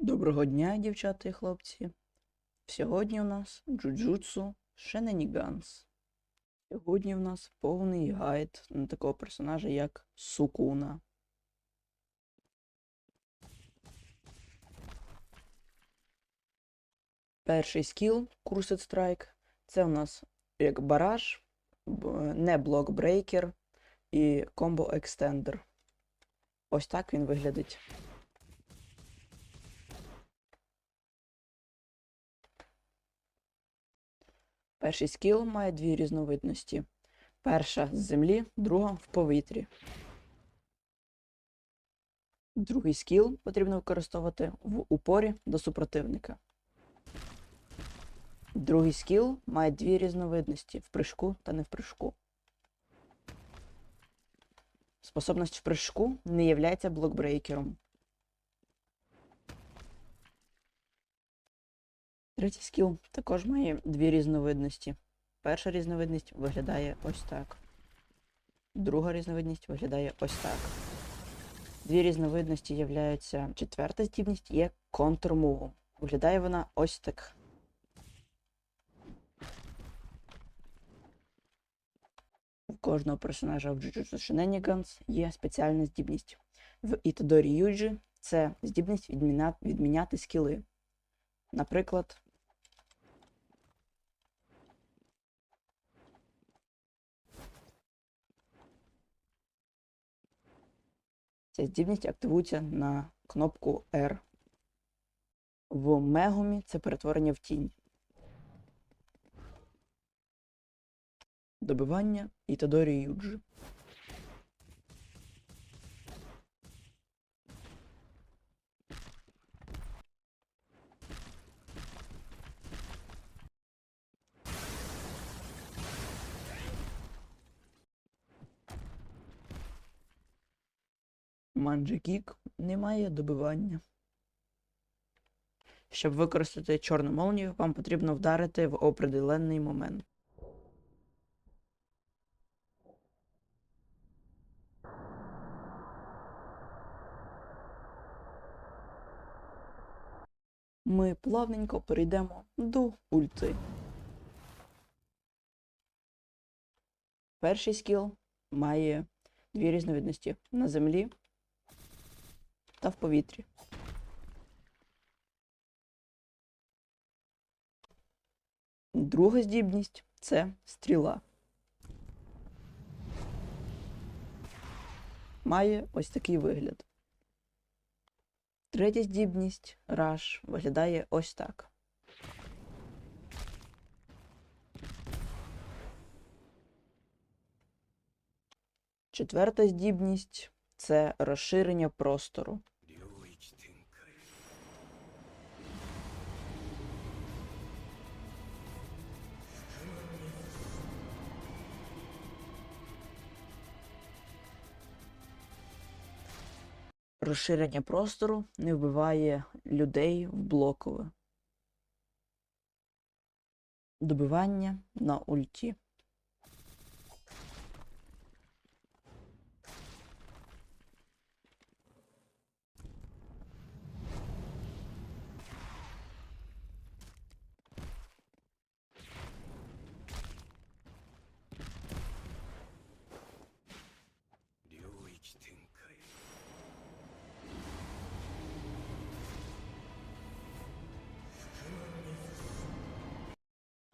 Доброго дня, дівчата і хлопці. Сьогодні у нас джуджутсу Шененіганс. Сьогодні у нас повний гайд на такого персонажа, як Сукуна. Перший скіл Cursed Strike це у нас як бараж, не блокбрейкер і комбо екстендер. Ось так він виглядить. Перший скіл має дві різновидності. Перша з землі, друга в повітрі. Другий скіл потрібно використовувати в упорі до супротивника. Другий скіл має дві різновидності в прыжку та не в прыжку. Способність в прыжку не є блокбрейкером. Третій скіл також має дві різновидності. Перша різновидність виглядає ось так. Друга різновидність виглядає ось так. Дві різновидності являються четверта здібність є контрмувом. Виглядає вона ось так. У кожного персонажа в Jujutsu Shenanigans є спеціальна здібність. В Ітадорі Юджі це здібність відміняти скіли. Наприклад, ця здібність активується на кнопку R. В Мегумі це перетворення в тінь. Добивання Ітадорі Юджі. Манджикік немає добивання. Щоб використати чорну молнію, вам потрібно вдарити в определенний момент. Ми плавненько перейдемо до ульти. Перший скіл має дві різновидності на землі та в повітрі. Друга здібність це стріла. Має ось такий вигляд. Третя здібність раш виглядає ось так. Четверта здібність це розширення простору. Розширення простору не вбиває людей в блокове. Добивання на ульті.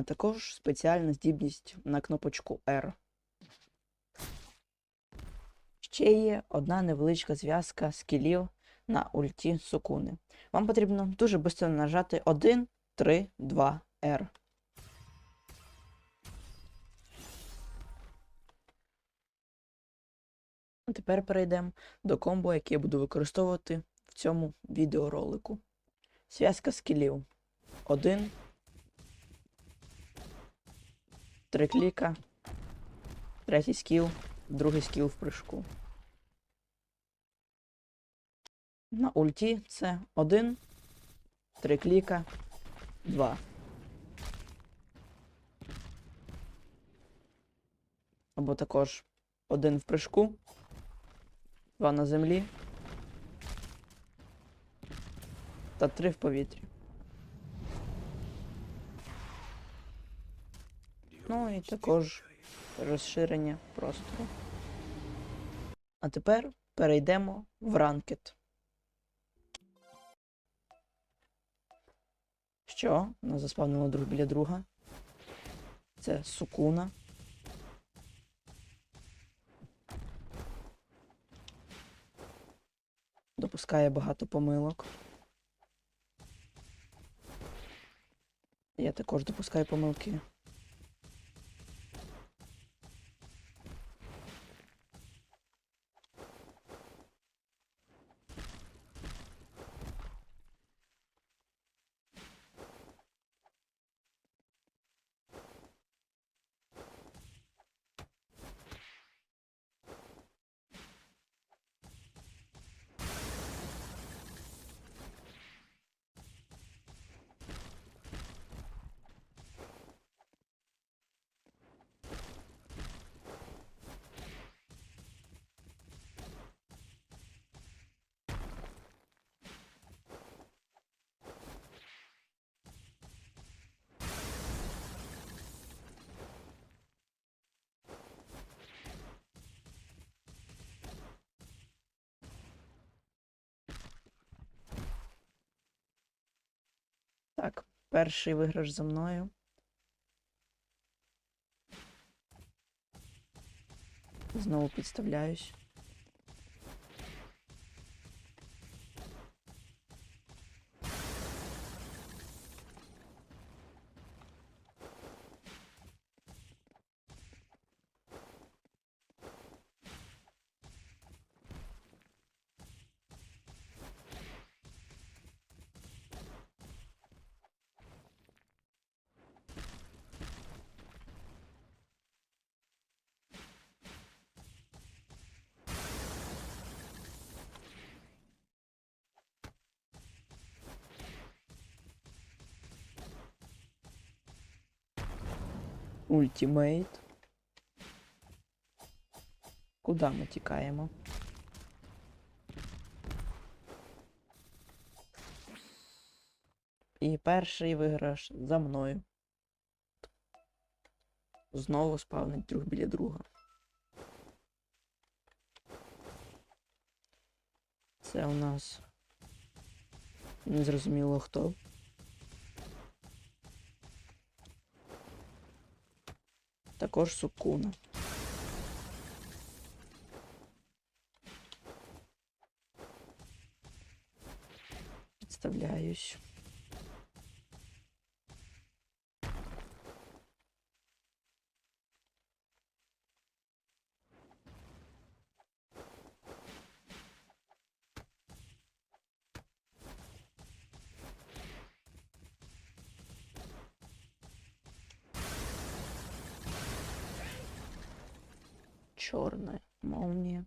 А також спеціальна здібність на кнопочку R. Ще є одна невеличка зв'язка скілів на ульті Сукуни. Вам потрібно дуже швидко нажати 1, 3, 2, R. Тепер перейдемо до комбо, яке я буду використовувати в цьому відеоролику. Зв'язка скілів. 1, Три кліка. Третій скіл, другий скіл в прыжку. На ульті це один, три кліка, два. Або також один в прыжку, два на землі, та три в повітрі. Ну і також розширення простору. А тепер перейдемо в ранкет. Що? Нас заспавнило друг біля друга. Це сукуна. Допускає багато помилок. Я також допускаю помилки. Так, перший виграш за мною. Знову підставляюсь. Ультімейт. Куди ми тікаємо? І перший виграш за мною. Знову спавнить друг біля друга. Це у нас незрозуміло хто. Також сукуна. Підставляюсь. Черная молния.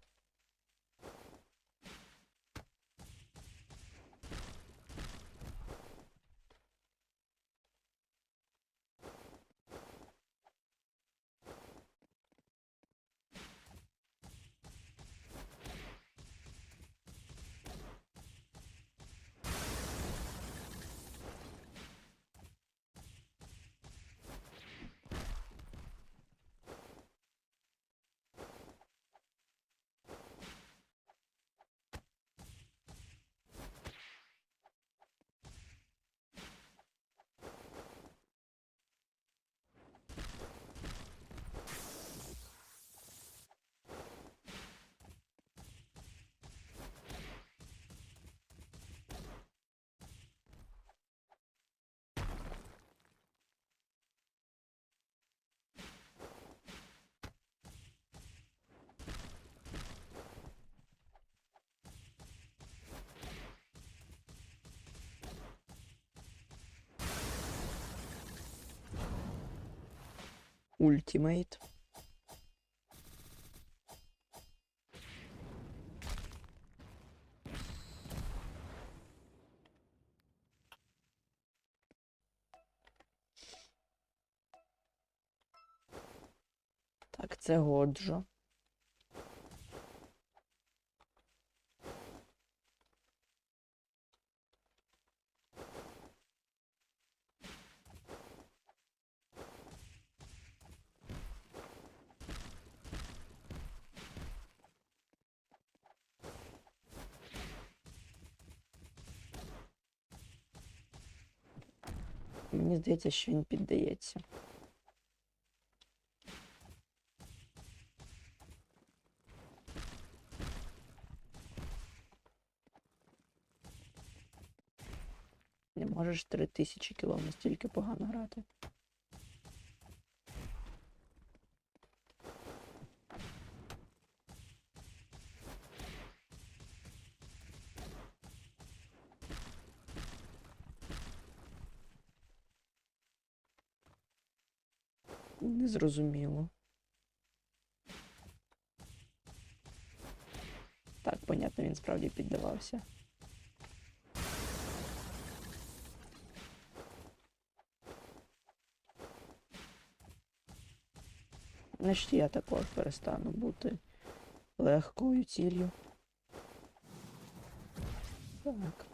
Ультимейт. Так, це Годжо. Мені здається, що він піддається. Не можеш три тисячі кіло настільки погано грати. Незрозуміло. Так, понятно, він справді піддавався. Значить, я також перестану бути легкою ціллю. Так.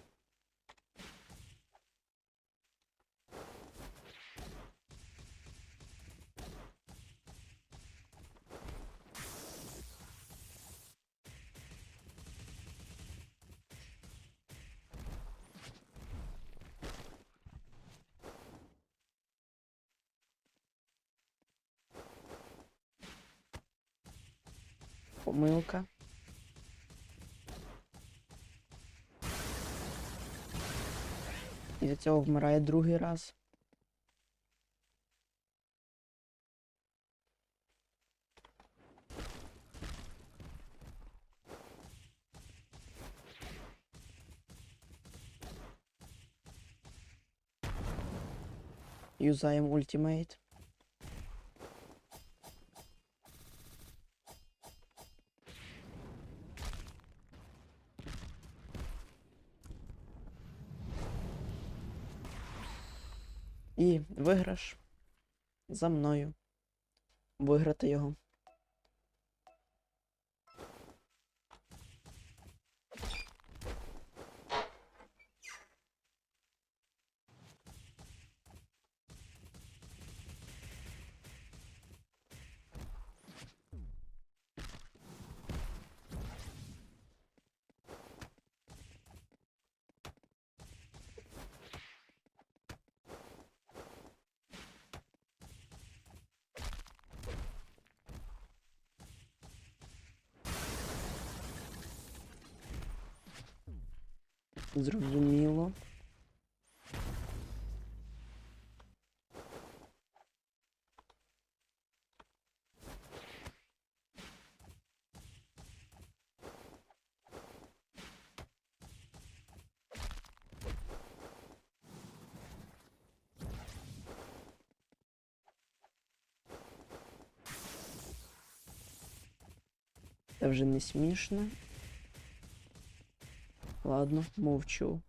Помилка. І від цього вмирає другий раз. Юзаємо ультимейт. І виграш за мною. Виграти його. Зрозуміло. Це вже не смішно. Ладно, мовчу.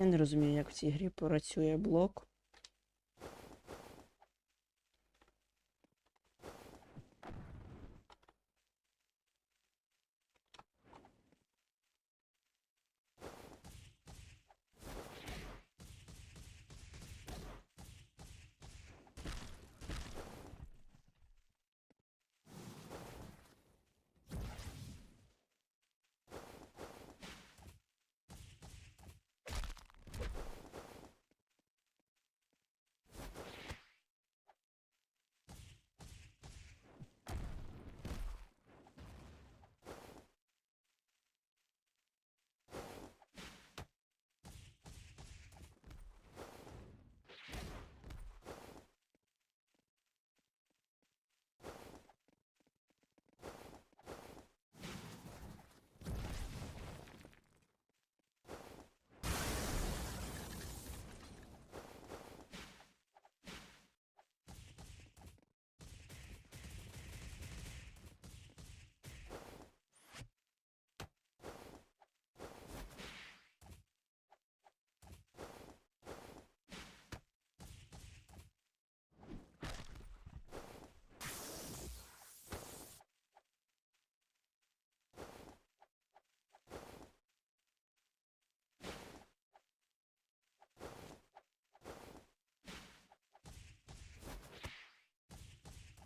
Я не розумію, як в цій грі працює блок.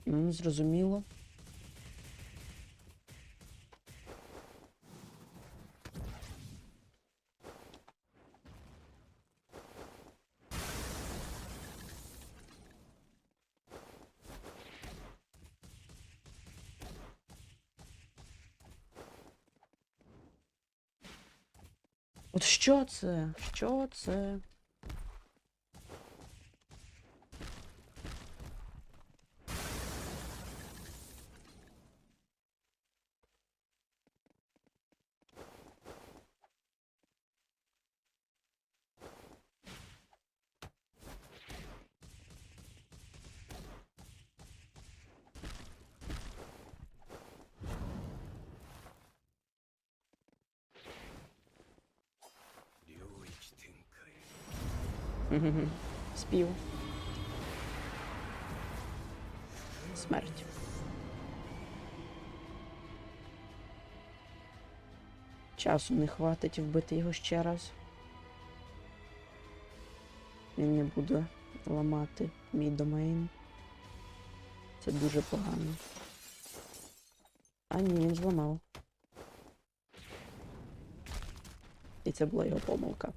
М, Зрозуміло. От що це? Що це? Мгм. Спів. Смерть. Часу не хватить вбити його ще раз. Він не буде ламати мій домейн. Це дуже погано. А ні, він зламав. І це була його помилка.